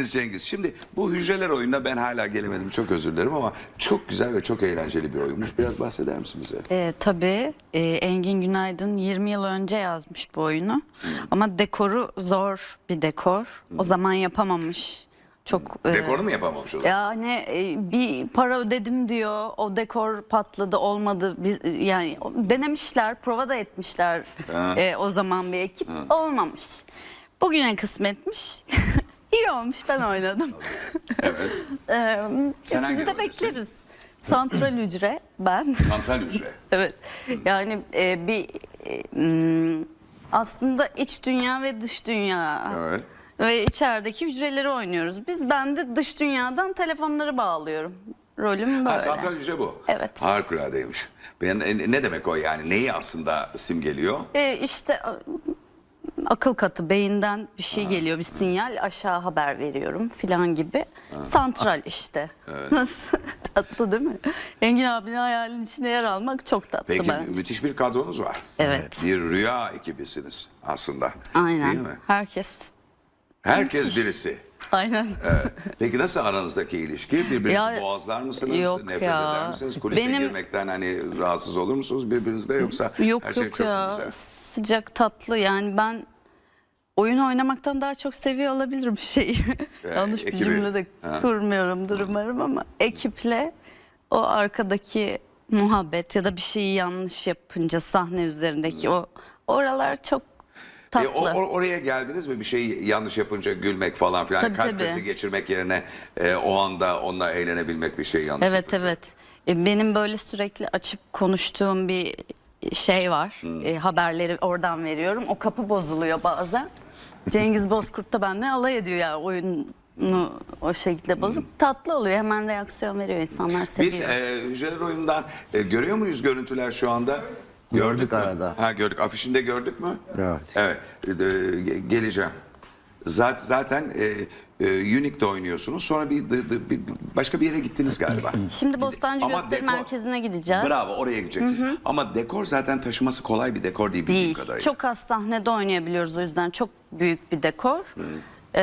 Deniz Cengiz. Şimdi bu hücreler oyununa ben hala gelemedim. Çok özür dilerim ama çok güzel ve çok eğlenceli bir oyunmuş. Biraz bahseder misin bize? Ee, tabii e, Engin Günaydın 20 yıl önce yazmış bu oyunu. Ama dekoru zor bir dekor. O zaman yapamamış. Çok e, Dekoru mu yapamamış o zaman? yani e, bir para ödedim diyor. O dekor patladı, olmadı. Biz yani o- denemişler, prova da etmişler. e, o zaman bir ekip olmamış. Bugüne kısmetmiş. İyi olmuş ben oynadım. Evet. Ee, Sen hangi sizi de roldesin? bekleriz. Santral hücre ben. Santral hücre. Evet. Yani e, bir e, hmm, aslında iç dünya ve dış dünya. Evet. Ve içerideki hücreleri oynuyoruz. Biz ben de dış dünyadan telefonları bağlıyorum. Rolüm böyle. Ha, santral hücre bu. Evet. Harikuladeymiş. Ben, e, ne demek o yani? Neyi aslında simgeliyor? E, işte akıl katı beyinden bir şey geliyor bir sinyal aşağı haber veriyorum filan gibi. Santral işte. Nasıl tatlı değil mi? Engin abinin hayalinin içine yer almak çok tatlı Peki bence. müthiş bir kadronuz var. Evet. Bir rüya ekibisiniz aslında. Aynen. Değil mi? Herkes Herkes Müthiş. birisi. aynen. Evet. Peki nasıl aranızdaki ilişki? Birbirinizi Ya, boğazlar mısınız? yok Nefret ya. eder misiniz? Kulise Benim- girmekten hani rahatsız olur musunuz birbirinizle yoksa Yok her şey yok çok ya güzel? Sıcak tatlı yani ben oyun oynamaktan daha çok seviyor olabilirim şeyi. Ya, Yanlış bir ekibi. cümle de Ha. kurmuyorumdur umarım ama ekiple o arkadaki muhabbet ya da bir şeyi yanlış yapınca sahne üzerindeki o oralar çok E, tatlı. o, o- oraya geldiniz mi bir şey yanlış yapınca gülmek falan filan Tabii, kalp tabii. krizi geçirmek yerine e, o anda onunla eğlenebilmek bir şey yanlış Evet evet. E, Benim böyle sürekli açıp konuştuğum bir şey var. Hmm. E, haberleri oradan veriyorum. O kapı bozuluyor bazen. Cengiz Bozkurt da benimle alay ediyor yani oyunu o şekilde bozup tatlı oluyor. Hemen reaksiyon veriyor insanlar seviyor. Biz e, hücreler oyundan e, görüyor muyuz görüntüler şu anda? Gördük mü? arada. Ha gördük. Afişinde gördük mü? Gördük. Evet. e, e, ge- geleceğim. Zaten, zaten e, e, Unique'de oynuyorsunuz. Sonra bir, bir- bir- bir- başka bir yere gittiniz galiba. Şimdi Bostancı Ama Gösteri dekor- Merkezi'ne gideceğiz. Bravo oraya gideceksiniz. Ama dekor zaten taşıması kolay bir dekor değil bildiğim Değil. kadarıyla. Çok az sahnede oynayabiliyoruz o yüzden çok büyük bir dekor. Ee,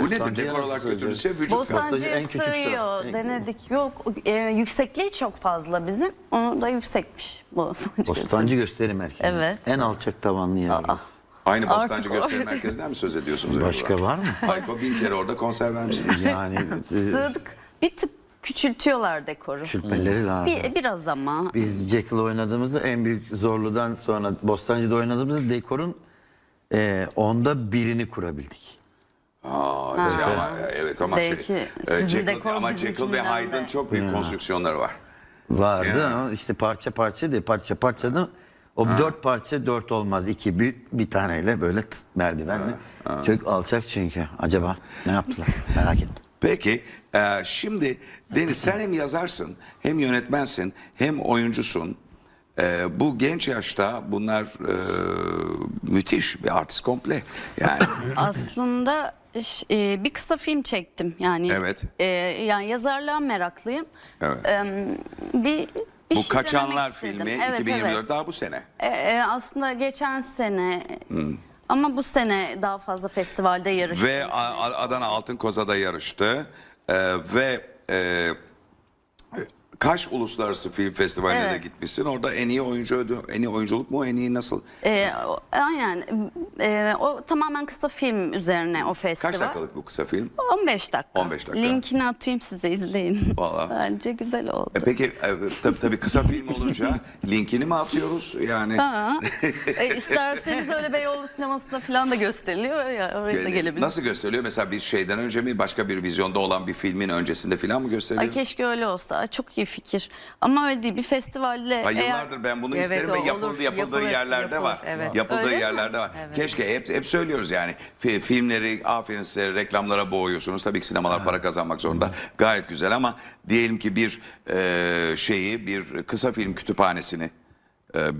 Bu nedir dekor olarak söyleyeceğim? götürdüğünüz şey vücut kağıdı. Bostancı'ya en küçük sığıyor sıra. En- denedik. Yok e, yüksekliği çok fazla bizim. Onu da yüksekmiş Bostancı. Bostancı Gösteri Merkezi. Evet. En alçak tavanlı yerimiz. Aynı Artık Bostancı o- Gösteri Merkezi'nden mi söz ediyorsunuz? Başka acaba? var mı? Hayko bin kere orada konser vermişsiniz. Yani e, Sığdık. Bir tık küçültüyorlar dekoru. şüpheleri lazım. Bir, biraz ama. Biz Jekyll oynadığımızda en büyük zorludan sonra Bostancı'da oynadığımızda dekorun e, onda birini kurabildik. Aa, ama, evet ama Belki şey, sizin e, Jekyll, dekor ama Jekyll ve bizimkinden Hyde'ın de. çok büyük konstrüksiyonları var. Vardı Ya. ama işte parça parça değil parça parça da o dört parça dört olmaz. iki bir, bir taneyle böyle tıt, merdivenle. Çok alçak çünkü. Acaba ne yaptılar? Merak ettim. Peki e, şimdi Deniz sen hem yazarsın hem yönetmensin hem oyuncusun. E, bu genç yaşta bunlar e, müthiş bir artist komple. Yani Aslında e, bir kısa film çektim. Yani Evet. e, yani yazarlığa meraklıyım. Evet. E, bir, bir bu şey Kaçanlar istedim. filmi Evet, 2024 evet. daha bu sene. E, e, aslında geçen sene Hmm. ama bu sene daha fazla festivalde yarıştım. Ve A- A- Adana Altın Koza'da yarıştı. E, ve e, Kaş Uluslararası Film Festivali'ne de Evet. gitmişsin. Orada en iyi oyuncu ödü, en iyi oyunculuk mu, en iyi nasıl? E, o- aynen. E, o tamamen kısa film üzerine o festival. Kaç dakikalık bu kısa film? 15 dakika. 15 dakika. Linkini atayım size izleyin. Vallahi. Bence güzel oldu. E peki e, tabii tabii kısa film olunca linkini mi atıyoruz? Yani e, isterseniz öyle Beyoğlu sinemasında falan da gösteriliyor ya oraya da gelebilir. Nasıl gösteriliyor? Mesela bir şeyden önce mi başka bir vizyonda olan bir filmin öncesinde falan mı gösteriliyor? Ay keşke öyle olsa. Ay, Çok iyi fikir. Ama öyle değil. Bir festivalde Ay, eğer... yıllardır ben bunu Evet, isterim o ve olur, yapıldı, yapıldığı yapılır, yerlerde yapılır, var. evet. Yapıldığı Öyle mi? yerlerde var. Keşke hep hep söylüyoruz yani Fi- filmleri aferin size reklamlara boğuyorsunuz. Tabii ki sinemalar para kazanmak zorunda. Gayet güzel ama diyelim ki bir e, şeyi bir kısa film kütüphanesini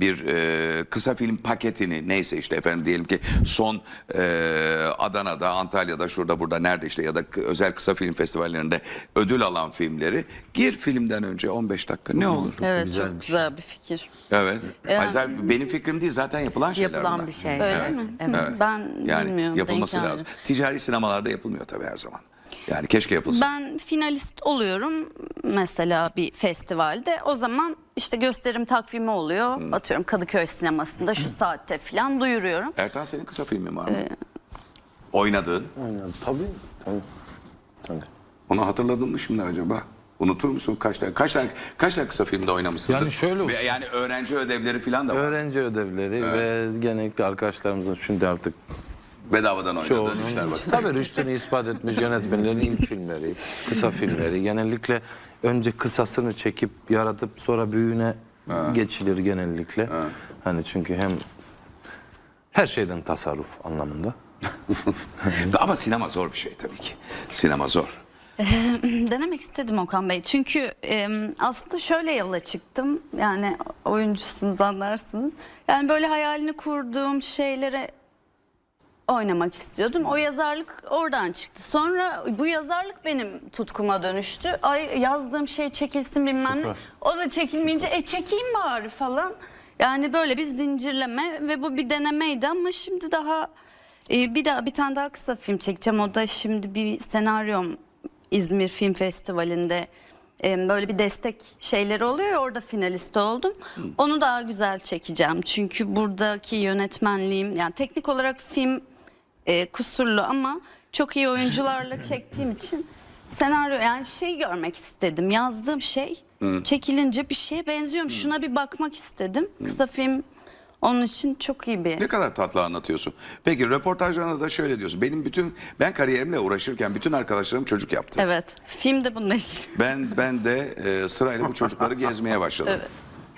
bir e, kısa film paketini neyse işte efendim diyelim ki son e, Adana'da, Antalya'da, şurada burada nerede işte ya da özel kısa film festivallerinde ödül alan filmleri gir filmden önce 15 dakika ne olur? Evet çok bir güzel bir fikir. Evet. Ay, zaten benim fikrim değil zaten yapılan şeyler Yapılan bunlar. bir şey. Öyle Evet, mi? evet. Ben Yani bilmiyorum. yapılması lazım. Ticari sinemalarda yapılmıyor tabii her zaman. Yani keşke yapılsa. Ben finalist oluyorum mesela bir festivalde. O zaman işte gösterim takvimi oluyor. Hmm. Atıyorum Kadıköy sinemasında şu saatte falan duyuruyorum. Ertan senin kısa filmin var mı? Ee, Oynadığın. Aynen. Tabii. Tabii. Tabii. Onu hatırladın mı şimdi acaba? Unutur musun kaç tane kaç tane kaç tane kısa filmde oynamışsındır? Yani şöyle Ve yani öğrenci ödevleri falan da var. Öğrenci ödevleri ve genellikle arkadaşlarımızın şimdi artık Bedavadan oynadığın çoğunun işler var. tabii rüştünü ispat etmiş yönetmenlerin ilk filmleri, kısa filmleri. Genellikle önce kısasını çekip yaratıp sonra büyüğüne geçilir genellikle. Hani çünkü hem her şeyden tasarruf anlamında. Ama sinema zor bir şey tabii ki. Sinema zor. Denemek istedim Okan Bey. Çünkü e, aslında şöyle yola çıktım. Yani oyuncusunuz anlarsınız. Yani böyle hayalini kurduğum şeylere oynamak istiyordum. O yazarlık oradan çıktı. Sonra bu yazarlık benim tutkuma dönüştü. Ay yazdığım şey çekilsin bilmem ne. Süper. O da çekilmeyince e çekeyim bari falan. Yani böyle bir zincirleme ve bu bir denemeydi ama şimdi daha e, bir daha bir tane daha kısa film çekeceğim. O da şimdi bir senaryom İzmir Film Festivali'nde e, böyle bir destek şeyleri oluyor ya orada finalist oldum. Onu daha güzel çekeceğim. Çünkü buradaki yönetmenliğim yani teknik olarak film e, kusurlu ama çok iyi oyuncularla çektiğim için senaryo yani şey görmek istedim. Yazdığım şey çekilince bir şeye benziyormuş. Şuna bir bakmak istedim. Kısa film onun için çok iyi bir Ne kadar tatlı anlatıyorsun. Peki röportajlarında da şöyle diyorsun. Benim bütün ben kariyerimle uğraşırken bütün arkadaşlarım çocuk yaptı. Evet. Film de bununla ilgili. Ben ben de e, sırayla bu çocukları gezmeye başladım. Evet.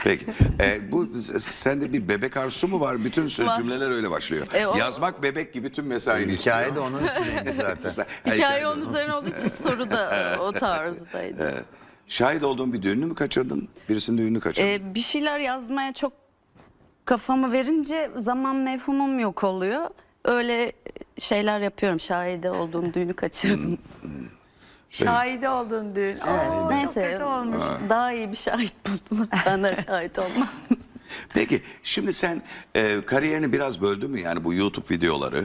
Peki. E, bu sende bir bebek arzusu mu var? Bütün Var. cümleler öyle başlıyor. E, o- Yazmak bebek gibi tüm mesaini istiyor. Hikaye de onun üstüneydi zaten. Hikaye onun üzerine olduğu için soru da o tarzdaydı. Şahit olduğun bir düğünü mü kaçırdın? Birisinin düğününü kaçırdın. Ee, bir şeyler yazmaya çok kafamı verince zaman mevhumum yok oluyor. Öyle şeyler yapıyorum. Şahide olduğum düğünü kaçırdım. Şahide oldun dün. Aa, çok Neyse kötü olmuş. daha iyi bir şahit buldum. Ben de şahit olmam. Peki şimdi sen e, kariyerini biraz böldün mü? Yani bu YouTube videoları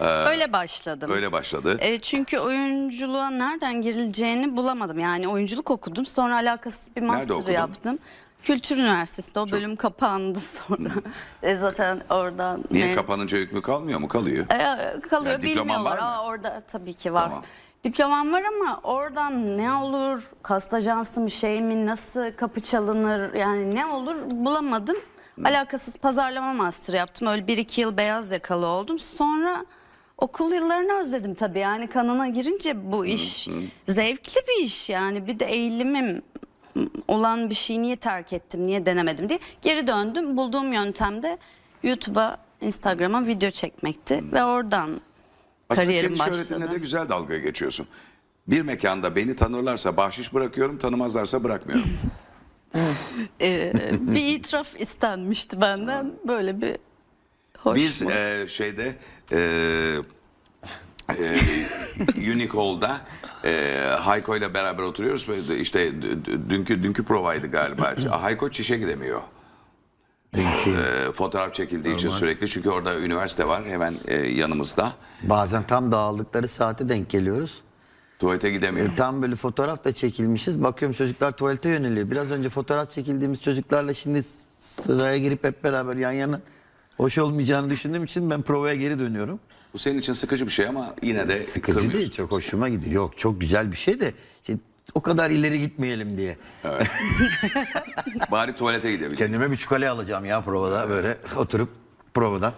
Öyle başladım. öyle başladı. E, çünkü oyunculuğa nereden girileceğini bulamadım. Yani oyunculuk okudum. Sonra alakasız bir master okudun? yaptım. Kültür Üniversitesi'nde o bölüm kapandı sonra. E, zaten oradan Niye ne- kapanınca hükmü kalmıyor mu? Kalıyor. E, kalıyor Yani diploman bilmiyorlar. var mı? Aa, orada tabii ki var. Tamam. Diplomam var ama oradan ne olur, kast ajansı mı şey mi, nasıl kapı çalınır yani ne olur bulamadım. Alakasız pazarlama master yaptım. Öyle bir iki yıl beyaz yakalı oldum. Sonra okul yıllarını özledim tabii. Yani kanına girince bu iş zevkli bir iş yani. Bir de eğilimim olan bir şeyi niye terk ettim, niye denemedim diye geri döndüm. Bulduğum yöntemde YouTube'a, Instagram'a video çekmekti ve oradan Aslında kariyerim kendi şöhretinle başladı. de güzel dalga geçiyorsun. Bir mekanda beni tanırlarsa bahşiş bırakıyorum, tanımazlarsa bırakmıyorum. Ee, bir itiraf istenmişti benden. Böyle bir hoş Biz mu? e, şeyde e, e, Unique Hall'da e, Hayko ile beraber oturuyoruz. Böyle de işte d- d- dünkü dünkü provaydı galiba. Hayko çişe gidemiyor. Dünkü. E, fotoğraf çekildiği için sürekli çünkü orada üniversite var hemen e, yanımızda. Bazen tam dağıldıkları saate denk geliyoruz. Tuvalete gidemiyor. E, tam böyle fotoğraf da çekilmişiz. Bakıyorum çocuklar tuvalete yöneliyor. Biraz önce fotoğraf çekildiğimiz çocuklarla şimdi sıraya girip hep beraber yan yana hoş olmayacağını düşündüğüm için ben provaya geri dönüyorum. Bu senin için sıkıcı bir şey ama yine de Sıkıcı değil kırmıyorsun. çok hoşuma gidiyor. Yok çok güzel bir şey de işte o kadar ileri gitmeyelim diye. Bari tuvalete gidebilir. Kendime bir çikolata alacağım ya provada böyle oturup provada.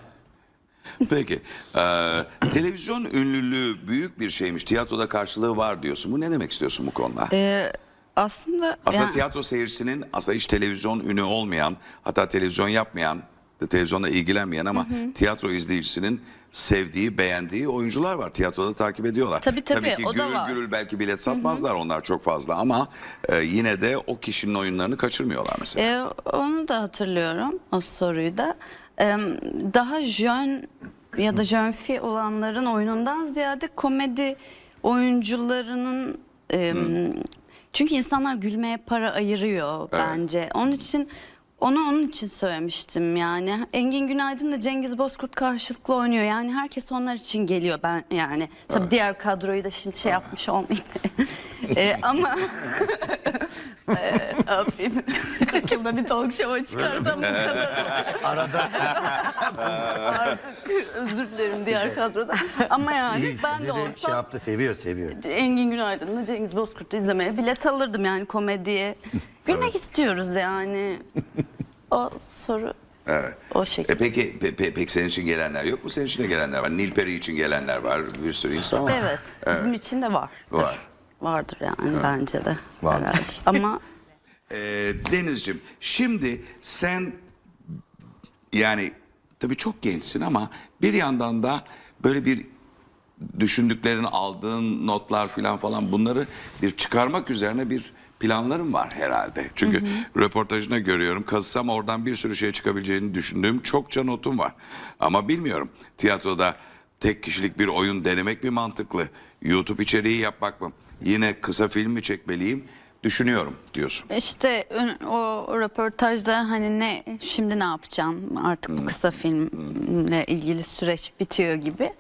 Peki. Ee, televizyon ünlülüğü büyük bir şeymiş. Tiyatroda karşılığı var diyorsun. Bu ne demek istiyorsun bu konuda? Ee, aslında aslında yani- tiyatro seyircisinin aslında hiç televizyon ünü olmayan, hatta televizyon yapmayan, de televizyonla ilgilenmeyen ama tiyatro izleyicisinin sevdiği, beğendiği oyuncular var. Tiyatroda takip ediyorlar. Tabii, tabii, ki o da gürül var. gürül belki bilet satmazlar onlar çok fazla ama e, yine de o kişinin oyunlarını kaçırmıyorlar mesela. Ee, onu da hatırlıyorum o soruyu da. Ee, daha jön ya da jönfi olanların oyunundan ziyade komedi oyuncularının e, çünkü insanlar gülmeye para ayırıyor bence. Onun için Onu onun için söylemiştim yani. Engin Günaydın da Cengiz Bozkurt karşılıklı oynuyor. Yani herkes onlar için geliyor ben yani. Tabii diğer kadroyu da şimdi şey yapmış olmayayım. Ee, ama ee, ne yapayım? 40 yılda bir talk show'a çıkarsam bu kadar. Arada Artık özür dilerim diğer kadroda. Ama yani iyi, ben sizi de de şey olsam yaptı seviyor seviyor. Engin Günaydın'la Cengiz Bozkurt'u izlemeye bilet alırdım yani komediye. Gülmek istiyoruz yani. O soru Evet. o E şekilde. peki pe, pe- peki senin için gelenler yok mu? Senin için de gelenler var. Nilperi için gelenler var. Bir sürü insan var. Evet, bizim için de var. Var. Vardır yani bence de. Vardır. herhalde. Ama Ee, Denizciğim şimdi sen yani tabii çok gençsin ama bir yandan da böyle bir düşündüklerin aldığın notlar falan falan bunları bir çıkarmak üzerine bir planlarım var herhalde. Çünkü röportajına görüyorum kazısam oradan bir sürü şey çıkabileceğini düşündüğüm çokça notum var. Ama bilmiyorum tiyatroda tek kişilik bir oyun denemek mi mantıklı? YouTube içeriği yapmak mı? Yine kısa film mi çekmeliyim? Düşünüyorum diyorsun. işte o röportajda hani ne şimdi ne yapacağım artık bu kısa filmle ilgili süreç bitiyor gibi.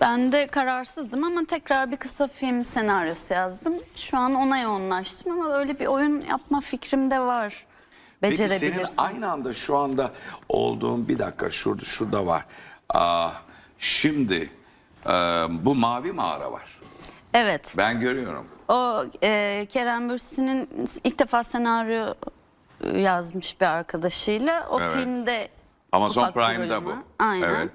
Ben de kararsızdım ama tekrar bir kısa film senaryosu yazdım. Şu an ona yoğunlaştım ama öyle bir oyun yapma fikrim de var. Peki senin Becerebilirsem. aynı anda şu anda olduğun bir dakika şurada şurada var. Aa, şimdi e, bu mavi mağara var. Evet. Ben görüyorum. O e, Kerem Bürsin'in ilk defa senaryo e, yazmış bir arkadaşıyla. O Evet. filmde Amazon ufak bir Prime'da bu. Aynen. Evet.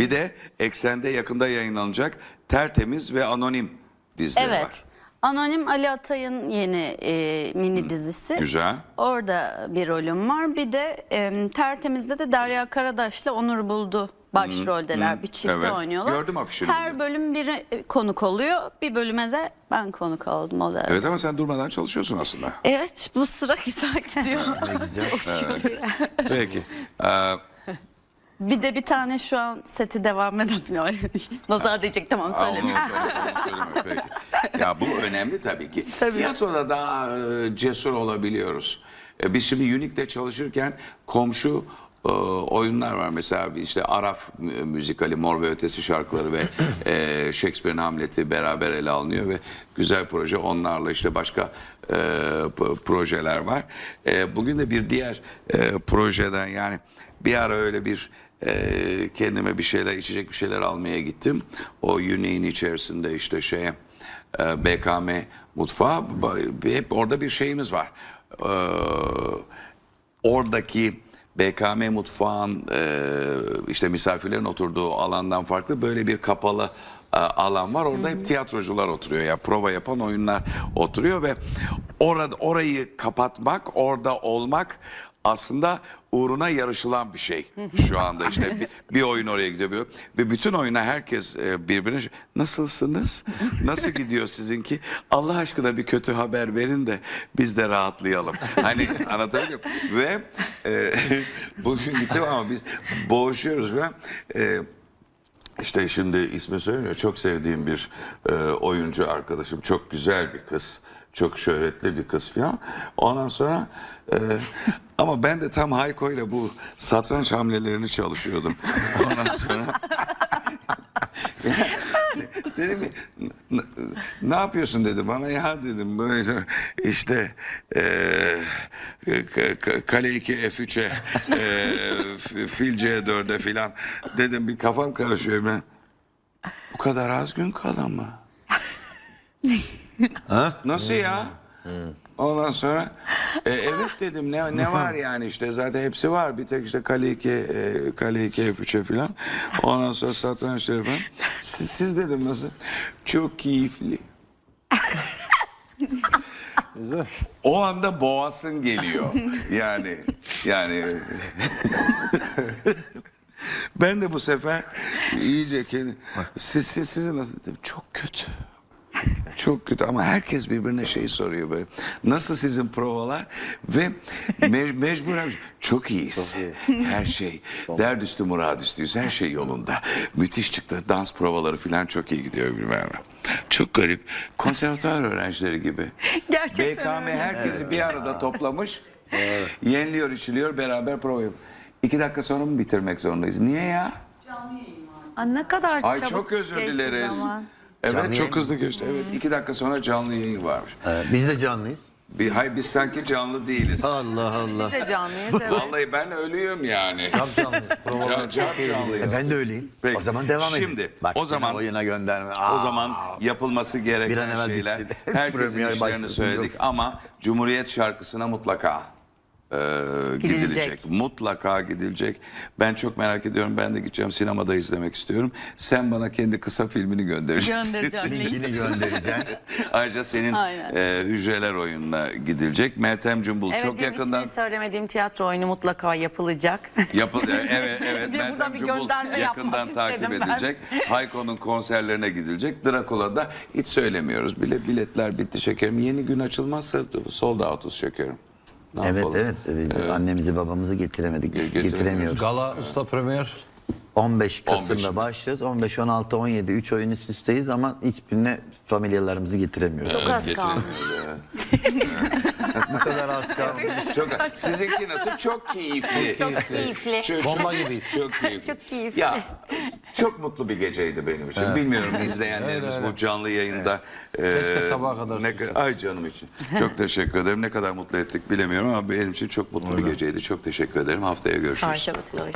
Bir de Eksen'de yakında yayınlanacak Tertemiz ve Anonim dizileri Evet. var. Anonim Ali Atay'ın yeni e, mini dizisi. Güzel. Orada bir rolüm var. Bir de e, Tertemiz'de de Derya Karadaş'la Onur Buldu başroldeler. Bir çifte Evet. oynuyorlar. Gördüm afişini Her bölüm biri e, konuk oluyor. Bir bölüme de ben konuk oldum. O da. Evet ama sen durmadan çalışıyorsun aslında. Evet bu sıra güzel gidiyor. Çok şükür. Peki. Ee, Bir de bir tane şu an seti devam eden. Nazar diyecek tamam Aa, onu, söyleme. onu- onu söyleme peki. Ya bu önemli tabii ki. Tiyatroda daha e, cesur olabiliyoruz. E, biz şimdi Unique'de çalışırken komşu e, oyunlar var. Mesela işte Araf mü- müzikali, Mor ve Ötesi şarkıları ve e, Shakespeare'in Hamlet'i beraber ele alınıyor ve güzel proje. Onlarla işte başka e, p- projeler var. E, bugün de bir diğer e, projeden yani bir ara öyle bir e, kendime bir şeyler içecek bir şeyler almaya gittim. O Unique'in içerisinde işte şeye e, BKM mutfağı hep orada bir şeyimiz var. E, oradaki BKM mutfağın e, işte misafirlerin oturduğu alandan farklı böyle bir kapalı e, alan var. Orada hep tiyatrocular oturuyor ya prova yapan oyunlar oturuyor ve orada orayı kapatmak, orada olmak aslında uğruna yarışılan bir şey şu anda işte. Bir, bir oyun oraya gidiyor ve bütün oyuna herkes e, birbirine nasılsınız? Nasıl gidiyor sizinki? Allah aşkına bir kötü haber verin de biz de rahatlayalım. Hani anlatabiliyor ve e, bugün gittim ama biz boğuşuyoruz ve e, işte şimdi ismi söylemiyor. Çok sevdiğim bir e, oyuncu arkadaşım. Çok güzel bir kız. Çok şöhretli bir kız falan. Ondan sonra e, ama ben de tam Hayko ile bu satranç hamlelerini çalışıyordum. Ondan sonra dedim ki, "N- ne yapıyorsun dedi bana ya dedim böyle işte e, kale 2 F3'e e, fil C4'e filan dedim bir kafam karışıyor ben. Bu kadar az gün kala mı? Nasıl ya? Ondan sonra e, evet dedim ne ne var yani işte zaten hepsi var bir tek işte kale 2 e, kale 2 F3'e falan. Ondan sonra satrançları falan. Siz, siz dedim nasıl? Çok keyifli. Güzel. O anda boğasın geliyor. Yani yani ben de bu sefer iyice kendi siz, siz sizi nasıl dedim çok kötü. Çok kötü ama herkes birbirine şey soruyor böyle. Nasıl sizin provalar? Ve me- mecburen çok iyiyiz. Her şey. Dert üstü murad üstüyüz. Her şey yolunda. Müthiş çıktı. Dans provaları falan çok iyi gidiyor bilmem ne. Çok garip. Konservatuar öğrencileri gibi. Gerçekten BKM öyle. herkesi bir arada toplamış. Yeniliyor, içiliyor, beraber prova yapıyor. İki dakika sonra mı bitirmek zorundayız? Niye ya? Aa, ne kadar Ay çabuk çok özür dileriz. zaman. Evet Canlı çok yayın. hızlı geçti. Evet iki dakika sonra canlı yayın varmış. Ee, biz de canlıyız. Bir, hay biz sanki canlı değiliz. Allah Allah. Biz de canlıyız evet. Vallahi ben ölüyüm yani. Cap canlıyız. Can, Provalar can, çok iyi. canlıyız. E, ben de öyleyim. Peki. O zaman devam edin. Şimdi, Bak, o zaman- oyuna gönderme. O Aa, zaman yapılması gereken şeyler. bitsin. Herkesin işlerini söyledik yoksa- ama Cumhuriyet şarkısına mutlaka e, gidilecek. Gidilecek. Mutlaka gidilecek. Ben çok merak ediyorum. Ben de gideceğim sinemada izlemek istiyorum. Sen bana kendi kısa filmini göndereceksin. Göndereceğim link. linkini göndereceksin. Ayrıca senin Aynen. e, hücreler oyununa gidilecek. Meltem Cumbul Evet çok benim yakından ismini söylemediğim tiyatro oyunu mutlaka yapılacak. Yapılacak. Evet, evet. De Meltem buradan bir Cumbul yakından takip ben. edilecek. Hayko'nun konserlerine gidilecek. Drakula'da hiç söylemiyoruz bile. Biletler bitti şekerim. Yeni gün açılmazsa sold out'uz şekerim. Ne evet yapalım? evet. Biz annemizi babamızı getiremedik. getiremiyoruz. Getiremiyoruz. Gala Usta Premier 15 Kasım'da 15'inde. başlıyoruz. 15, 16, 17 3 oyun üst üsteyiz ama hiçbirine familyalarımızı getiremiyoruz. Çok az kalmış. Bu kadar az kalmış. Çok, sizinki nasıl? Çok keyifli. Çok keyifli. Çok, Bomba gibiyiz. Çok keyifli. Çok keyifli. Ya çok mutlu bir geceydi benim için. Bilmiyorum izleyenlerimiz Evet, evet. bu canlı yayında. Keşke e, sabaha kadar ne, sürsün. Ay canım için. Çok teşekkür ederim. Ne kadar mutlu ettik bilemiyorum ama benim için çok mutlu bir geceydi. Çok teşekkür ederim. Haftaya görüşürüz. Batıyor.